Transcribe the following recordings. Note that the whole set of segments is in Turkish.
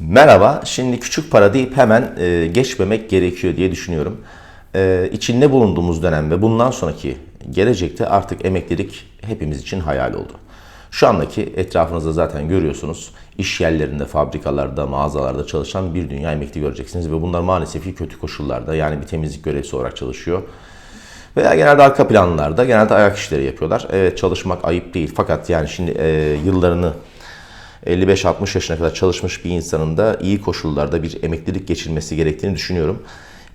Merhaba, şimdi küçük para deyip hemen e, geçmemek gerekiyor diye düşünüyorum. E, içinde bulunduğumuz dönem ve bundan sonraki gelecekte artık emeklilik hepimiz için hayal oldu. Şu andaki etrafınızda zaten görüyorsunuz. İş yerlerinde, fabrikalarda, mağazalarda çalışan bir dünya emekli göreceksiniz ve bunlar maalesef ki kötü koşullarda yani bir temizlik görevlisi olarak çalışıyor. Veya genelde arka planlarda genelde ayak işleri yapıyorlar. Evet çalışmak ayıp değil fakat yani şimdi e, yıllarını 55-60 yaşına kadar çalışmış bir insanın da iyi koşullarda bir emeklilik geçirmesi gerektiğini düşünüyorum.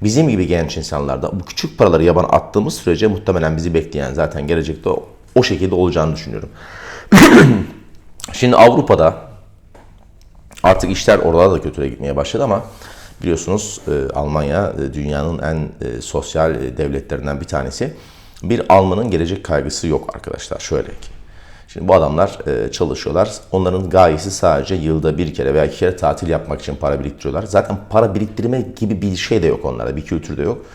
Bizim gibi genç insanlarda bu küçük paraları yaban attığımız sürece muhtemelen bizi bekleyen zaten gelecekte o, şekilde olacağını düşünüyorum. Şimdi Avrupa'da artık işler oralarda da kötüye gitmeye başladı ama biliyorsunuz e, Almanya e, dünyanın en e, sosyal devletlerinden bir tanesi. Bir Almanın gelecek kaygısı yok arkadaşlar. Şöyle ki. Şimdi bu adamlar e, çalışıyorlar. Onların gayesi sadece yılda bir kere veya iki kere tatil yapmak için para biriktiriyorlar. Zaten para biriktirme gibi bir şey de yok onlarda, bir kültür de yok.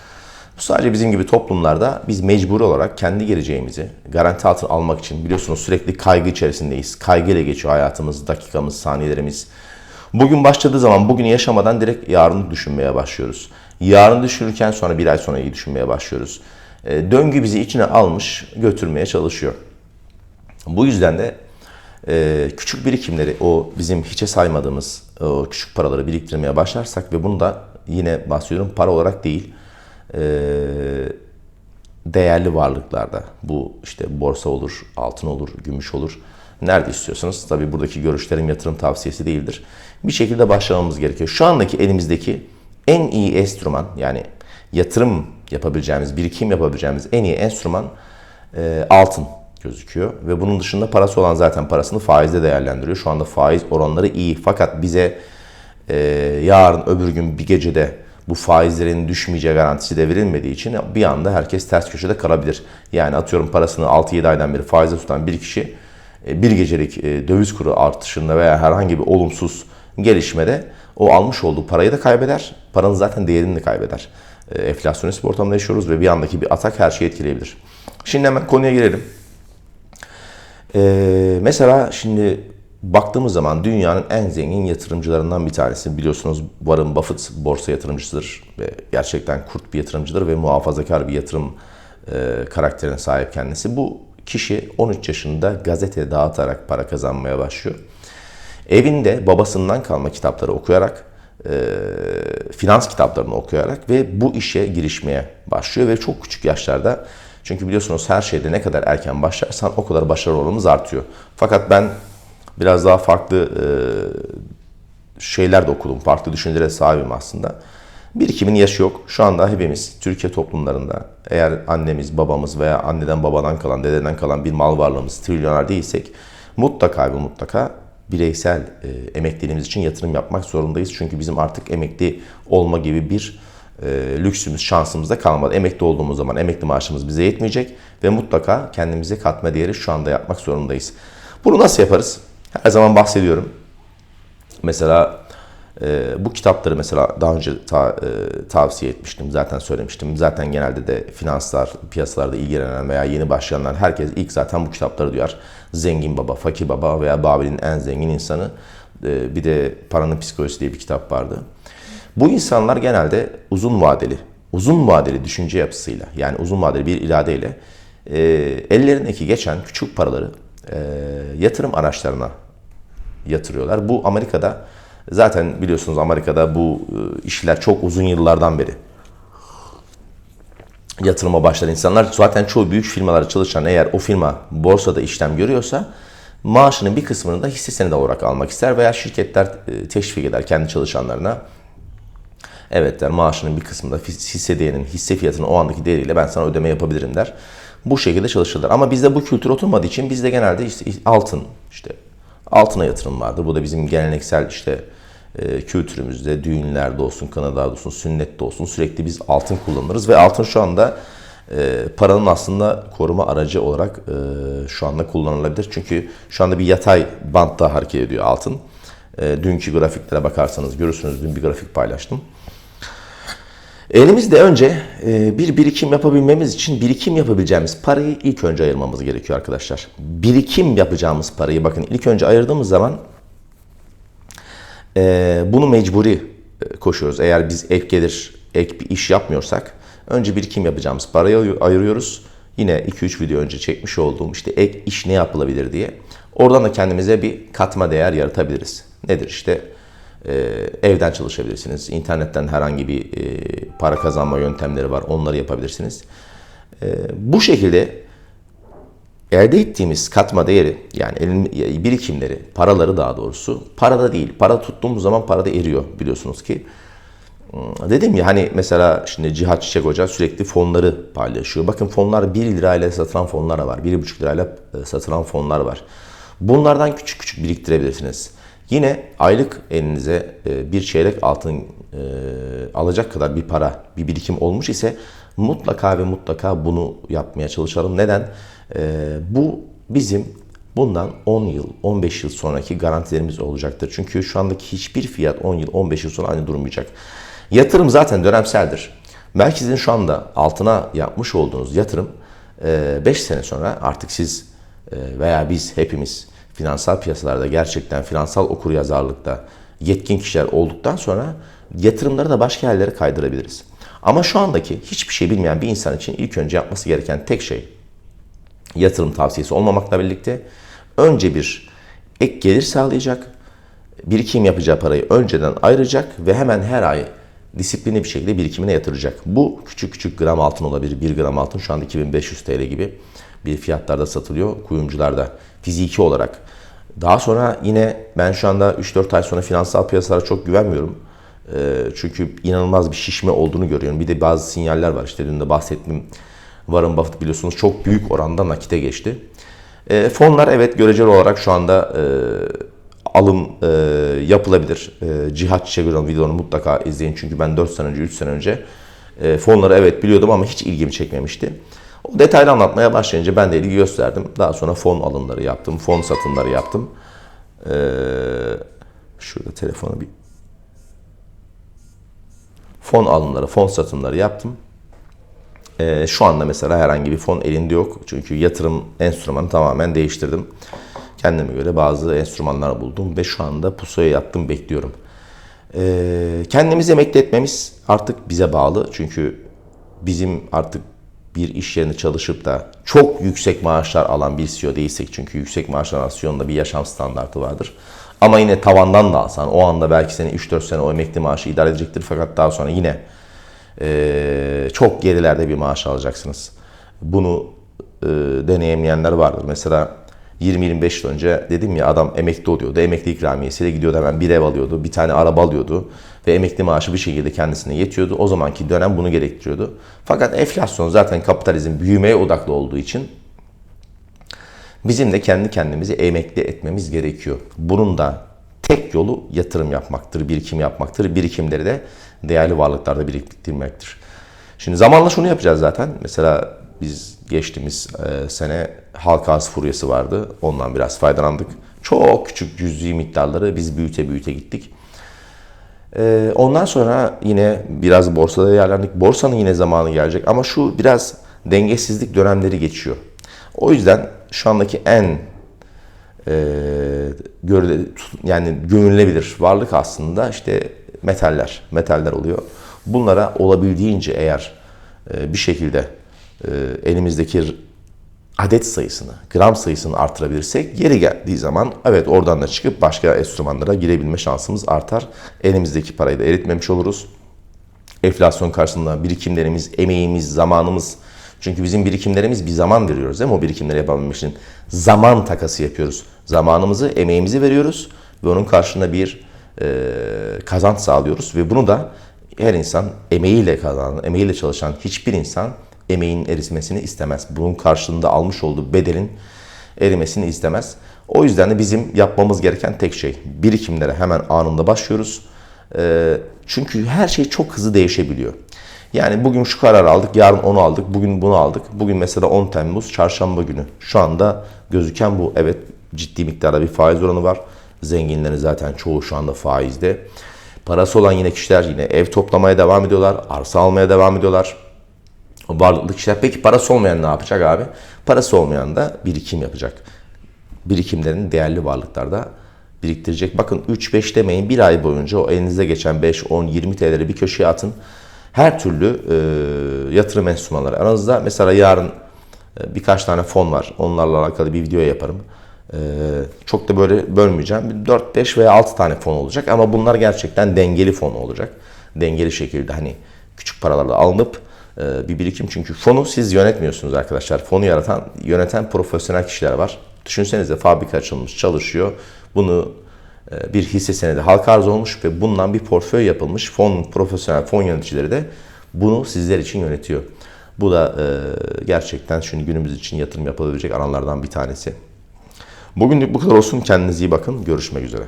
Bu sadece bizim gibi toplumlarda biz mecbur olarak kendi geleceğimizi garanti altına almak için biliyorsunuz sürekli kaygı içerisindeyiz. Kaygıyla geçiyor hayatımız, dakikamız, saniyelerimiz. Bugün başladığı zaman bugünü yaşamadan direkt yarını düşünmeye başlıyoruz. Yarını düşünürken sonra bir ay sonra iyi düşünmeye başlıyoruz. E, döngü bizi içine almış, götürmeye çalışıyor. Bu yüzden de e, küçük birikimleri, o bizim hiçe saymadığımız o küçük paraları biriktirmeye başlarsak ve bunu da yine bahsediyorum para olarak değil, e, değerli varlıklarda, bu işte borsa olur, altın olur, gümüş olur, nerede istiyorsanız, tabii buradaki görüşlerim yatırım tavsiyesi değildir. Bir şekilde başlamamız gerekiyor. Şu andaki elimizdeki en iyi enstrüman, yani yatırım yapabileceğimiz, birikim yapabileceğimiz en iyi enstrüman e, altın gözüküyor. Ve bunun dışında parası olan zaten parasını faizde değerlendiriyor. Şu anda faiz oranları iyi. Fakat bize e, yarın öbür gün bir gecede bu faizlerin düşmeyeceği garantisi de verilmediği için bir anda herkes ters köşede kalabilir. Yani atıyorum parasını 6-7 aydan beri faize tutan bir kişi e, bir gecelik e, döviz kuru artışında veya herhangi bir olumsuz gelişmede o almış olduğu parayı da kaybeder. Paranın zaten değerini de kaybeder. E, enflasyonist bir ortamda yaşıyoruz ve bir andaki bir atak her şeyi etkileyebilir. Şimdi hemen konuya girelim. Ee, mesela şimdi baktığımız zaman dünyanın en zengin yatırımcılarından bir tanesi. Biliyorsunuz Warren Buffett borsa yatırımcısıdır ve gerçekten kurt bir yatırımcıdır ve muhafazakar bir yatırım e, karakterine sahip kendisi. Bu kişi 13 yaşında gazete dağıtarak para kazanmaya başlıyor. Evinde babasından kalma kitapları okuyarak, e, finans kitaplarını okuyarak ve bu işe girişmeye başlıyor ve çok küçük yaşlarda çünkü biliyorsunuz her şeyde ne kadar erken başlarsan o kadar başarılı oranımız artıyor. Fakat ben biraz daha farklı e, şeyler de okudum. Farklı düşüncelere sahibim aslında. Birikimin yaşı yok. Şu anda hepimiz Türkiye toplumlarında eğer annemiz, babamız veya anneden babadan kalan, dededen kalan bir mal varlığımız trilyoner değilsek mutlaka ve mutlaka bireysel e, emekliliğimiz için yatırım yapmak zorundayız. Çünkü bizim artık emekli olma gibi bir e, lüksümüz, şansımız da kalmadı. Emekli olduğumuz zaman emekli maaşımız bize yetmeyecek ve mutlaka kendimize katma değeri şu anda yapmak zorundayız. Bunu nasıl yaparız? Her zaman bahsediyorum. Mesela e, bu kitapları mesela daha önce ta, e, tavsiye etmiştim, zaten söylemiştim. Zaten genelde de finanslar, piyasalarda ilgilenen veya yeni başlayanlar herkes ilk zaten bu kitapları duyar. Zengin Baba, Fakir Baba veya Babil'in en zengin insanı. E, bir de Paranın Psikolojisi diye bir kitap vardı. Bu insanlar genelde uzun vadeli, uzun vadeli düşünce yapısıyla yani uzun vadeli bir iradeyle e, ellerindeki geçen küçük paraları e, yatırım araçlarına yatırıyorlar. Bu Amerika'da zaten biliyorsunuz Amerika'da bu e, işler çok uzun yıllardan beri yatırıma başlayan insanlar zaten çoğu büyük firmalarda çalışan eğer o firma borsada işlem görüyorsa maaşının bir kısmını da hisse senedi olarak almak ister veya şirketler e, teşvik eder kendi çalışanlarına Evet der maaşının bir kısmında hisse değerinin, hisse fiyatının o andaki değeriyle ben sana ödeme yapabilirim der. Bu şekilde çalışırlar. Ama bizde bu kültür oturmadığı için bizde genelde işte altın, işte altına yatırım vardır. Bu da bizim geleneksel işte e, kültürümüzde düğünlerde olsun, kanalarda olsun, sünnette olsun sürekli biz altın kullanırız ve altın şu anda e, paranın aslında koruma aracı olarak e, şu anda kullanılabilir. Çünkü şu anda bir yatay bantta hareket ediyor altın. E, dünkü grafiklere bakarsanız görürsünüz. Dün bir grafik paylaştım. Elimizde önce e, bir birikim yapabilmemiz için birikim yapabileceğimiz parayı ilk önce ayırmamız gerekiyor arkadaşlar. Birikim yapacağımız parayı bakın ilk önce ayırdığımız zaman Ee, bunu mecburi e, koşuyoruz. Eğer biz ek gelir, ek bir iş yapmıyorsak önce birikim yapacağımız parayı ay- ayırıyoruz. Yine 2-3 video önce çekmiş olduğum işte ek iş ne yapılabilir diye. Oradan da kendimize bir katma değer yaratabiliriz. Nedir işte e, evden çalışabilirsiniz. İnternetten herhangi bir e, para kazanma yöntemleri var. Onları yapabilirsiniz. E, bu şekilde elde ettiğimiz katma değeri yani elin, birikimleri, paraları daha doğrusu parada değil. Para tuttuğumuz zaman parada eriyor biliyorsunuz ki. Hmm, Dedim ya hani mesela şimdi Cihat Çiçek Hoca sürekli fonları paylaşıyor. Bakın fonlar 1 lirayla satılan fonlar var. 1,5 lirayla e, satılan fonlar var. Bunlardan küçük küçük biriktirebilirsiniz. Yine aylık elinize e, bir çeyrek altın e, alacak kadar bir para, bir birikim olmuş ise mutlaka ve mutlaka bunu yapmaya çalışalım. Neden? E, Bu bizim bundan 10 yıl, 15 yıl sonraki garantilerimiz olacaktır. Çünkü şu andaki hiçbir fiyat 10 yıl, 15 yıl sonra aynı durmayacak. Yatırım zaten dönemseldir. Belki sizin şu anda altına yapmış olduğunuz yatırım 5 sene sonra artık siz veya biz hepimiz finansal piyasalarda gerçekten finansal okuryazarlıkta yetkin kişiler olduktan sonra yatırımları da başka yerlere kaydırabiliriz. Ama şu andaki hiçbir şey bilmeyen bir insan için ilk önce yapması gereken tek şey yatırım tavsiyesi olmamakla birlikte önce bir ek gelir sağlayacak, birikim yapacağı parayı önceden ayıracak ve hemen her ay disiplinli bir şekilde birikimine yatıracak. Bu küçük küçük gram altın olabilir. 1 gram altın şu anda 2500 TL gibi bir fiyatlarda satılıyor kuyumcularda fiziki olarak. Daha sonra yine ben şu anda 3-4 ay sonra finansal piyasalara çok güvenmiyorum. Ee, Çünkü inanılmaz bir şişme olduğunu görüyorum. Bir de bazı sinyaller var. İşte dün de bahsettim. Warren Buffett biliyorsunuz çok büyük oranda nakite geçti. E, fonlar evet göreceli olarak şu anda e, alım e, yapılabilir. E, Cihat Hoca'nın videolarını mutlaka izleyin. Çünkü ben 4 sene önce, 3 sene önce e, fonları evet biliyordum ama hiç ilgimi çekmemişti. Detaylı anlatmaya başlayınca ben de ilgi gösterdim. Daha sonra fon alımları yaptım, fon satımları yaptım. E, şurada telefonu bir fon alımları, fon satımları yaptım. Ee, şu anda mesela herhangi bir fon elinde yok. Çünkü yatırım enstrümanı tamamen değiştirdim. Kendime göre bazı enstrümanlar buldum ve şu anda pusuya yattım bekliyorum. Ee, kendimizi emekli etmemiz artık bize bağlı. Çünkü bizim artık bir iş yerinde çalışıp da çok yüksek maaşlar alan bir CEO değilsek çünkü yüksek maaşlar alan da bir yaşam standartı vardır. Ama yine tavandan da alsan o anda belki seni 3-4 sene o emekli maaşı idare edecektir fakat daha sonra yine e, çok gerilerde bir maaş alacaksınız. Bunu e, deneyimleyenler vardır. Mesela 20-25 yıl önce dedim ya adam emekli oluyordu. Emekli ikramiyesiyle gidiyordu hemen bir ev alıyordu, bir tane araba alıyordu ve emekli maaşı bir şekilde kendisine yetiyordu. O zamanki dönem bunu gerektiriyordu. Fakat enflasyon zaten kapitalizm büyümeye odaklı olduğu için bizim de kendi kendimizi emekli etmemiz gerekiyor. Bunun da tek yolu yatırım yapmaktır, birikim yapmaktır. Birikimleri de değerli varlıklarda biriktirmektir. Şimdi zamanla şunu yapacağız zaten. Mesela biz geçtiğimiz e, sene halka arz furyası vardı. Ondan biraz faydalandık. Çok küçük cüz'i miktarları biz büyüte büyüte gittik. E, ondan sonra yine biraz borsada değerlendik. Borsanın yine zamanı gelecek ama şu biraz dengesizlik dönemleri geçiyor. O yüzden şu andaki en e, görüle, yani görülebilir varlık aslında işte metaller, metaller oluyor. Bunlara olabildiğince eğer e, bir şekilde elimizdeki adet sayısını, gram sayısını artırabilirsek yeri geldiği zaman evet oradan da çıkıp başka enstrümanlara girebilme şansımız artar. Elimizdeki parayı da eritmemiş oluruz. Enflasyon karşısında birikimlerimiz, emeğimiz, zamanımız çünkü bizim birikimlerimiz bir zaman veriyoruz değil mi? O birikimleri yapabilmek için zaman takası yapıyoruz. Zamanımızı, emeğimizi veriyoruz ve onun karşılığında bir e, kazanç sağlıyoruz ve bunu da her insan emeğiyle kazanan, emeğiyle çalışan hiçbir insan emeğin eritmesini istemez. Bunun karşılığında almış olduğu bedelin erimesini istemez. O yüzden de bizim yapmamız gereken tek şey birikimlere hemen anında başlıyoruz. E, çünkü her şey çok hızlı değişebiliyor. Yani bugün şu kararı aldık, yarın onu aldık, bugün bunu aldık. Bugün mesela 10 Temmuz, çarşamba günü. Şu anda gözüken bu. Evet ciddi miktarda bir faiz oranı var. Zenginlerin zaten çoğu şu anda faizde. Parası olan yine kişiler yine ev toplamaya devam ediyorlar, arsa almaya devam ediyorlar. Varlıklı kişiler. Peki parası olmayan ne yapacak abi? Parası olmayan da birikim yapacak. Birikimlerini değerli varlıklarda biriktirecek. Bakın 3-5 demeyin bir ay boyunca o elinizde geçen 5, 10, 20 TL'leri bir köşeye atın. Her türlü e, yatırım enstrümanları aranızda. Mesela yarın e, birkaç tane fon var. Onlarla alakalı bir video yaparım. E, çok da böyle bölmeyeceğim. 4, 5 veya 6 tane fon olacak ama bunlar gerçekten dengeli fon olacak. Dengeli şekilde hani küçük paralarla alınıp bir birikim çünkü fonu siz yönetmiyorsunuz arkadaşlar. Fonu yaratan, yöneten profesyonel kişiler var. Düşünsenize fabrika açılmış, çalışıyor. Bunu e, bir hisse senedi halka arz olmuş ve bundan bir portföy yapılmış. Fon profesyonel fon yöneticileri de bunu sizler için yönetiyor. Bu da e, gerçekten şimdi günümüz için yatırım yapılabilecek alanlardan bir tanesi. Bugünlük bu kadar olsun. Kendinize iyi bakın. Görüşmek üzere.